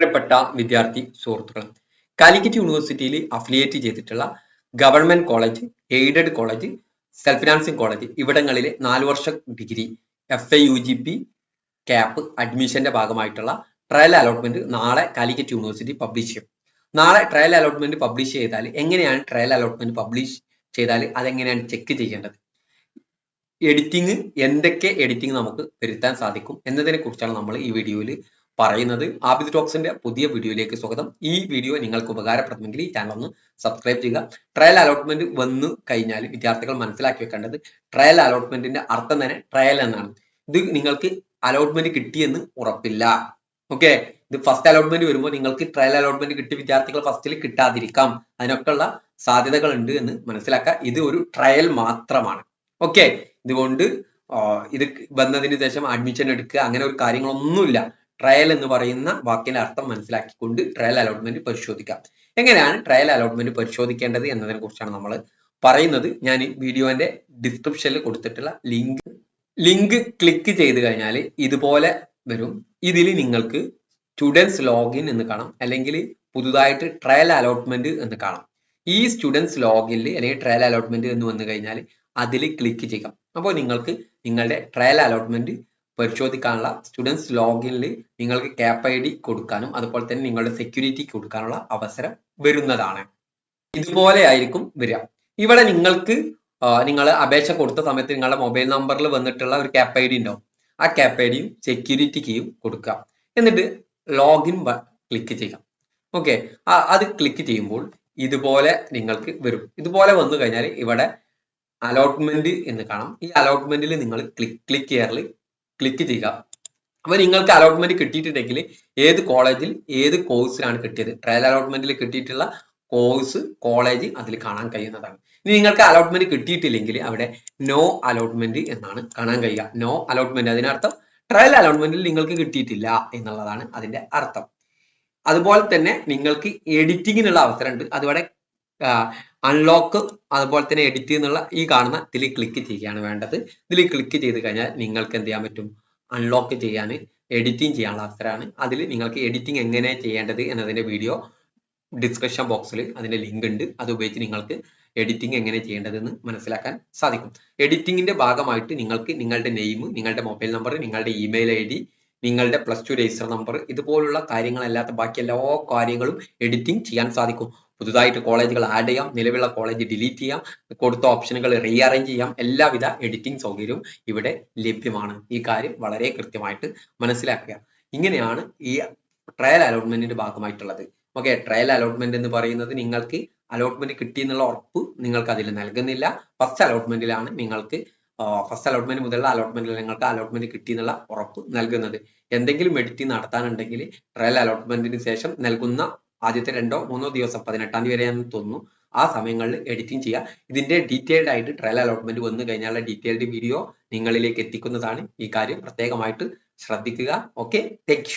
പ്രിയപ്പെട്ട വിദ്യാർത്ഥി സുഹൃത്തുക്കൾ കാലിക്കറ്റ് യൂണിവേഴ്സിറ്റിയിൽ അഫിലിയേറ്റ് ചെയ്തിട്ടുള്ള government college aided college self financing college ഇവിടങ്ങളിലെ നാല് വർഷ degree F A U G P cap അഡ്മിഷന്റെ ഭാഗമായിട്ടുള്ള ട്രയൽ അലോട്ട്മെന്റ് നാളെ കാലിക്കറ്റ് യൂണിവേഴ്സിറ്റി പബ്ലിഷ് ചെയ്യും. നാളെ ട്രയൽ അലോട്ട്മെന്റ് പബ്ലിഷ് ചെയ്താൽ എങ്ങനെയാണ് ട്രയൽ അലോട്ട്മെന്റ് പബ്ലിഷ് ചെയ്താൽ അതെങ്ങനെയാണ് ചെക്ക് ചെയ്യേണ്ടത്? എഡിറ്റിംഗ് എന്തൊക്കെ എഡിറ്റിംഗ് നമുക്ക് വരുത്താൻ സാധിക്കും എന്നതിനെ കുറിച്ചാണ് നമ്മൾ ഈ വീഡിയോയിൽ പറയുന്നത് ആബിദ് ടോക്സിന്റെ പുതിയ വീഡിയോയിലേക്ക് സ്വാഗതം. ഈ വീഡിയോ നിങ്ങൾക്ക് ഉപകാരപ്പെടുമെങ്കിൽ ഈ ചാനൽ ഒന്ന് സബ്സ്ക്രൈബ് ചെയ്യുക. ട്രയൽ അലോട്ട്മെന്റ് വന്നു കഴിഞ്ഞാൽ വിദ്യാർത്ഥികൾ മനസ്സിലാക്കി വെക്കേണ്ടത് ട്രയൽ അലോട്ട്മെന്റിന്റെ അർത്ഥം തന്നെ ട്രയൽ എന്നാണ്. ഇത് നിങ്ങൾക്ക് അലോട്ട്മെന്റ് കിട്ടിയെന്ന് ഉറപ്പില്ല. ഓക്കെ ഇത് ഫസ്റ്റ് അലോട്ട്മെന്റ് വരുമ്പോൾ നിങ്ങൾക്ക് ട്രയൽ അലോട്ട്മെന്റ് കിട്ടി വിദ്യാർത്ഥികൾ ഫസ്റ്റിൽ കിട്ടാതിരിക്കാം. അതിനൊക്കെയുള്ള സാധ്യതകൾ ഉണ്ട് എന്ന് മനസ്സിലാക്കുക. ഇത് ഒരു ട്രയൽ മാത്രമാണ്. ഓക്കെ ഇതുകൊണ്ട് ഇത് വന്നതിന് ശേഷം അഡ്മിഷൻ എടുക്കുക. അങ്ങനെ ഒരു കാര്യങ്ങളൊന്നുമില്ല. ട്രയൽ എന്ന് പറയുന്ന വാക്കിന്റെ അർത്ഥം മനസ്സിലാക്കിക്കൊണ്ട് ട്രയൽ അലോട്ട്മെന്റ് പരിശോധിക്കാം. എങ്ങനെയാണ് ട്രയൽ അലോട്ട്മെന്റ് പരിശോധിക്കേണ്ടത് എന്നതിനെ കുറിച്ചാണ് നമ്മൾ പറയുന്നത്. ഞാൻ വീഡിയോന്റെ ഡിസ്ക്രിപ്ഷനിൽ കൊടുത്തിട്ടുള്ള ലിങ്ക് ലിങ്ക് ക്ലിക്ക് ചെയ്ത് കഴിഞ്ഞാൽ ഇതുപോലെ വരും. ഇതിൽ നിങ്ങൾക്ക് സ്റ്റുഡൻസ് ലോഗിൻ എന്ന് കാണാം. അല്ലെങ്കിൽ പുതുതായിട്ട് ട്രയൽ അലോട്ട്മെന്റ് എന്ന് കാണാം. ഈ സ്റ്റുഡൻസ് ലോഗിനിൽ അല്ലെങ്കിൽ ട്രയൽ അലോട്ട്മെന്റ് എന്ന് വന്നു കഴിഞ്ഞാൽ അതിൽ ക്ലിക്ക് ചെയ്യാം. അപ്പോൾ നിങ്ങൾക്ക് നിങ്ങളുടെ ട്രയൽ അലോട്ട്മെന്റ് പരിശോധിക്കാനുള്ള സ്റ്റുഡൻസ് ലോഗിനിൽ നിങ്ങൾക്ക് ക്യാപ് ഐ ഡി കൊടുക്കാനും അതുപോലെ തന്നെ നിങ്ങളുടെ സെക്യൂരിറ്റി കൊടുക്കാനുള്ള അവസരം വരുന്നതാണ്. ഇതുപോലെ ആയിരിക്കും വരിക. ഇവിടെ നിങ്ങൾക്ക് നിങ്ങൾ അപേക്ഷ കൊടുത്ത സമയത്ത് നിങ്ങളുടെ മൊബൈൽ നമ്പറിൽ വന്നിട്ടുള്ള ഒരു ക്യാപ് ഐ ഡി ഉണ്ടാവും. ആ ക്യാപ് ഐ ഡിയും സെക്യൂരിറ്റി കീയും കൊടുക്കുക. എന്നിട്ട് ലോഗിൻ ക്ലിക്ക് ചെയ്യാം ഓക്കെ അത് ക്ലിക്ക് ചെയ്യുമ്പോൾ ഇതുപോലെ നിങ്ങൾക്ക് വരും. ഇതുപോലെ വന്നു കഴിഞ്ഞാൽ ഇവിടെ അലോട്ട്മെന്റ് എന്ന് കാണാം. ഈ അലോട്ട്മെന്റിൽ നിങ്ങൾ ക്ലിക്ക് ക്ലിക്ക് ചെയ്യാറിൽ ക്ലിക്ക് ചെയ്യുക. അപ്പൊ നിങ്ങൾക്ക് അലോട്ട്മെന്റ് കിട്ടിയിട്ടുണ്ടെങ്കിൽ ഏത് കോളേജിൽ ഏത് കോഴ്സിലാണ് കിട്ടിയത്? ട്രയൽ അലോട്ട്മെന്റിൽ കിട്ടിയിട്ടുള്ള കോഴ്സ് കോളേജ് അതിൽ കാണാൻ കഴിയുന്നതാണ്. ഇനി നിങ്ങൾക്ക് അലോട്ട്മെന്റ് കിട്ടിയിട്ടില്ലെങ്കിൽ അവിടെ നോ അലോട്ട്മെന്റ് എന്നാണ് കാണാൻ കഴിയുക. നോ അലോട്ട്മെന്റ് അതിനർത്ഥം ട്രയൽ അലോട്ട്മെന്റിൽ നിങ്ങൾക്ക് കിട്ടിയിട്ടില്ല എന്നുള്ളതാണ് അതിന്റെ അർത്ഥം. അതുപോലെ തന്നെ നിങ്ങൾക്ക് എഡിറ്റിങ്ങിനുള്ള അവസരമുണ്ട്. അതിവിടെ അൺലോക്ക് അതുപോലെ തന്നെ എഡിറ്റ് എന്നുള്ള ഈ കാണുന്ന ഇതിൽ ക്ലിക്ക് ചെയ്യുകയാണ് വേണ്ടത്. ഇതിൽ ക്ലിക്ക് ചെയ്ത് കഴിഞ്ഞാൽ നിങ്ങൾക്ക് എന്ത് ചെയ്യാൻ പറ്റും? അൺലോക്ക് ചെയ്യാൻ എഡിറ്റിംഗ് ചെയ്യാനുള്ള അവസരമാണ്. അതിൽ നിങ്ങൾക്ക് എഡിറ്റിംഗ് എങ്ങനെ ചെയ്യേണ്ടത് എന്നതിന്റെ വീഡിയോ ഡിസ്ക്രിപ്ഷൻ ബോക്സിൽ അതിന്റെ ലിങ്ക് ഉണ്ട്. അത് ഉപയോഗിച്ച് നിങ്ങൾക്ക് എഡിറ്റിംഗ് എങ്ങനെ ചെയ്യേണ്ടതെന്ന് മനസ്സിലാക്കാൻ സാധിക്കും. എഡിറ്റിംഗിന്റെ ഭാഗമായിട്ട് നിങ്ങൾക്ക് നിങ്ങളുടെ നെയിം നിങ്ങളുടെ മൊബൈൽ നമ്പർ നിങ്ങളുടെ ഇമെയിൽ ഐ ഡി നിങ്ങളുടെ പ്ലസ് ടു രജിസ്റ്റർ നമ്പർ ഇതുപോലുള്ള കാര്യങ്ങളല്ലാത്ത ബാക്കി എല്ലാ കാര്യങ്ങളും എഡിറ്റിംഗ് ചെയ്യാൻ സാധിക്കും. പുതുതായിട്ട് കോളേജുകൾ ആഡ് ചെയ്യാം. നിലവിലുള്ള കോളേജ് ഡിലീറ്റ് ചെയ്യാം. കൊടുത്ത ഓപ്ഷനുകൾ റീഅറേഞ്ച് ചെയ്യാം. എല്ലാവിധ എഡിറ്റിംഗ് സൗകര്യവും ഇവിടെ ലഭ്യമാണ്. ഈ കാര്യം വളരെ കൃത്യമായിട്ട് മനസ്സിലാക്കുക. ഇങ്ങനെയാണ് ഈ ട്രയൽ അലോട്ട്മെന്റിന്റെ ഭാഗമായിട്ടുള്ളത്. ഓക്കെ ട്രയൽ അലോട്ട്മെന്റ് എന്ന് പറയുന്നത് നിങ്ങൾക്ക് അലോട്ട്മെന്റ് കിട്ടി എന്നുള്ള ഉറപ്പ് നിങ്ങൾക്ക് അതിൽ നൽകുന്നില്ല. ഫസ്റ്റ് അലോട്ട്മെന്റിലാണ് നിങ്ങൾക്ക് ഫസ്റ്റ് അലോട്ട്മെന്റ് മുതലുള്ള അലോട്ട്മെന്റിൽ നിങ്ങൾക്ക് അലോട്ട്മെന്റ് കിട്ടി എന്നുള്ള ഉറപ്പ് നൽകുന്നത്. എന്തെങ്കിലും എഡിറ്റിംഗ് നടത്താനുണ്ടെങ്കിൽ ട്രയൽ അലോട്ട്മെന്റിന് ശേഷം നൽകുന്ന ആദ്യത്തെ രണ്ടോ മൂന്നോ ദിവസം പതിനെട്ടാം തീയതി വരെയാണെന്ന് തോന്നുന്നു ആ സമയങ്ങളിൽ എഡിറ്റിംഗ് ചെയ്യുക. ഇതിന്റെ ഡീറ്റെയിൽഡ് ആയിട്ട് ട്രയൽ അലോട്ട്മെന്റ് വന്നു കഴിഞ്ഞാൽ ഡീറ്റെയിൽഡ് വീഡിയോ നിങ്ങളിലേക്ക് എത്തിക്കുന്നതാണ് ഈ കാര്യം. പ്രത്യേകമായിട്ട് ശ്രദ്ധിക്കുക. Okay thank